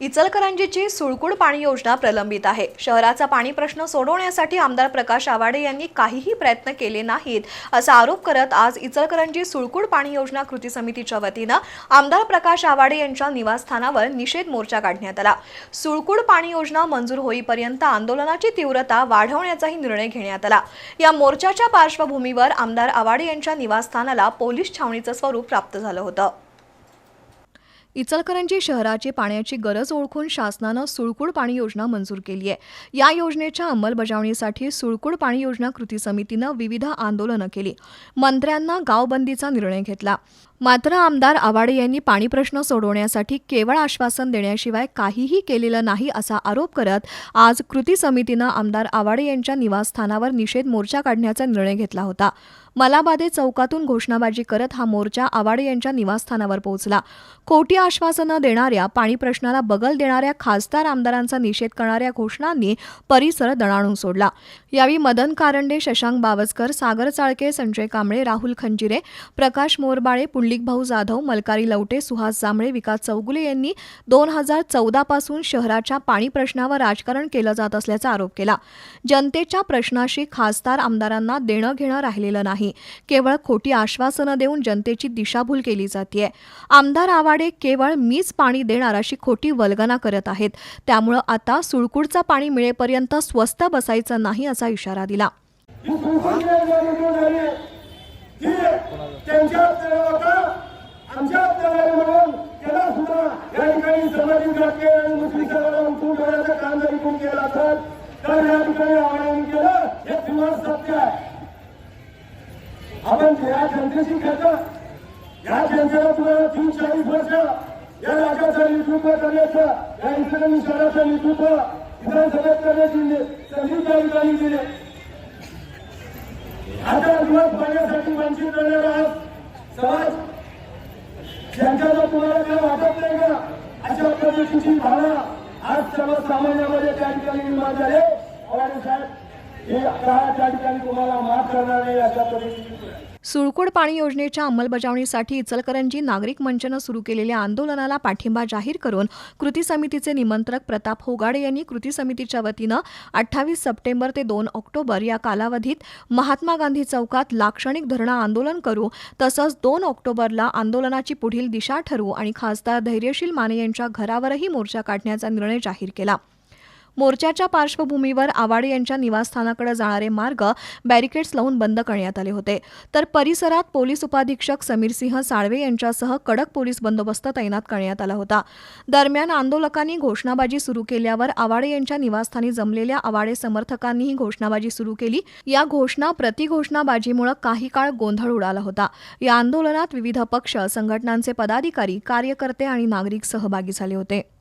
इचलकरंजीची सुळकुड पाणी योजना प्रलंबित आहे. शहराचा पाणी प्रश्न सोडवण्यासाठी आमदार प्रकाश आवाडे यांनी काहीही प्रयत्न केले नाहीत असा आरोप करत आज इचलकरंजी सुळकुड पाणी योजना कृती समितीच्या वतीनं आमदार प्रकाश आवाडे यांच्या निवासस्थानावर निषेध मोर्चा काढण्यात आला. सुळकुड पाणी योजना मंजूर होईपर्यंत आंदोलनाची तीव्रता वाढवण्याचाही निर्णय घेण्यात आला. या मोर्चाच्या पार्श्वभूमीवर आमदार आवाडे यांच्या निवासस्थानाला पोलीस छावणीचं स्वरूप प्राप्त झालं होतं. इचलकरंजी शहराची पाण्याची गरज ओळखून शासनानं सुळकुड पाणी योजना मंजूर केली आहे. या योजनेच्या अंमलबजावणीसाठी सुळकुड पाणी योजना कृती समितीनं विविध आंदोलनं केली. मंत्र्यांना गावबंदीचा निर्णय घेतला. मात्र आमदार आवाडे यांनी पाणी प्रश्न सोडवण्यासाठी केवळ आश्वासन देण्याशिवाय काहीही केलेलं नाही असा आरोप करत आज कृती समितीनं आमदार आवाडे यांच्या निवासस्थानावर निषेध मोर्चा काढण्याचा निर्णय घेतला होता. मलाबादे चौकातून घोषणाबाजी करत हा मोर्चा आवाडे यांच्या निवासस्थानावर पोहोचला. खोटी आश्वासनं देणाऱ्या पाणी प्रश्नाला बगल देणाऱ्या खासदार आमदारांचा निषेध करणाऱ्या घोषणांनी परिसर दणाणून सोडला. यावेळी मदन कारंडे शशांक बावस्कर सागर चाळके संजय कांबळे राहुल खंजिरे प्रकाश मोरबाळे पुंडलिक भाऊ जाधव मलकारी लवटे सुहास जांभळे विकास चौगुले यांनी दोन हजार चौदा पासून शहराच्या पाणी प्रश्नावर राजकारण केलं जात असल्याचा आरोप केला. जनतेच्या प्रश्नाशी खासदार आमदारांना देणं घेणं राहिलेलं नाही. केवळ खोटी आश्वासनं देऊन जनतेची दिशाभूल केली जाते आमदार आवाडे केवळ मीच पाणी देणार अशी खोटी वल्गना करत आहेत. त्यामुळं आता सुळकुडचं पाणी मिळेपर्यंत स्वस्त बसायचं नाही असा इशारा दिला. या ठिकाणी आणि मुस्लिम समाजाला उठून ठेवण्याचं काम जरी कोणी केलं असेल तर या ठिकाणी केलं हे तुम्हाला सत्य आहे. आपण या जनतेशी खेळता. या जनतेला तुम्हाला तीन चाळीस वर्ष या राज्याचं नेतृत्व करण्याचं या इस्लामी शहराचं नेतृत्व विधानसभेत करण्याची संधी त्या ठिकाणी दिली. आता दिवस पाण्यासाठी वंचित करणारा समाज ज्यांच्याला तुम्हाला अशा भावना आज सर्वसामान्यामध्ये त्या ठिकाणी निर्माण झाले. आणि साहेब हे काळ त्या ठिकाणी तुम्हाला माफ करणार नाही याचा पद्धतीची सुळकुड पाणी योजनेच्या अंमलबजावणीसाठी इचलकरंजी नागरिक मंचनं सुरू केलेल्या आंदोलनाला पाठिंबा जाहीर करून कृती समितीचे निमंत्रक प्रताप होगाडे यांनी कृती समितीच्या वतीनं अठ्ठावीस सप्टेंबर ते दोन ऑक्टोबर या कालावधीत महात्मा गांधी चौकात लाक्षणिक धरणं आंदोलन करू तसंच दोन ऑक्टोबरला आंदोलनाची पुढील दिशा ठरवू आणि खासदार धैर्यशील माने यांच्या घरावरही मोर्चा काढण्याचा निर्णय जाहीर केला. मोर्चाच्या पार्श्वभूमीवर आवाडे यांच्या निवासस्थानाकडे जाणारे मार्ग बॅरिकेड्स लावून बंद करण्यात आले होते. तर परिसरात पोलीस उपाधीक्षक समीरसिंह साळवे यांच्यासह कडक पोलीस बंदोबस्त तैनात करण्यात आला होता. दरम्यान आंदोलकांनी घोषणाबाजी सुरू केल्यावर आवाडे यांच्या निवासस्थानी जमलेल्या आवाडे समर्थकांनीही घोषणाबाजी सुरू केली. या घोषणा प्रतिघोषणाबाजीमुळे काही काळ गोंधळ उडाला होता. या आंदोलनात विविध पक्ष संघटनांचे पदाधिकारी कार्यकर्ते आणि नागरिक सहभागी झाले होते.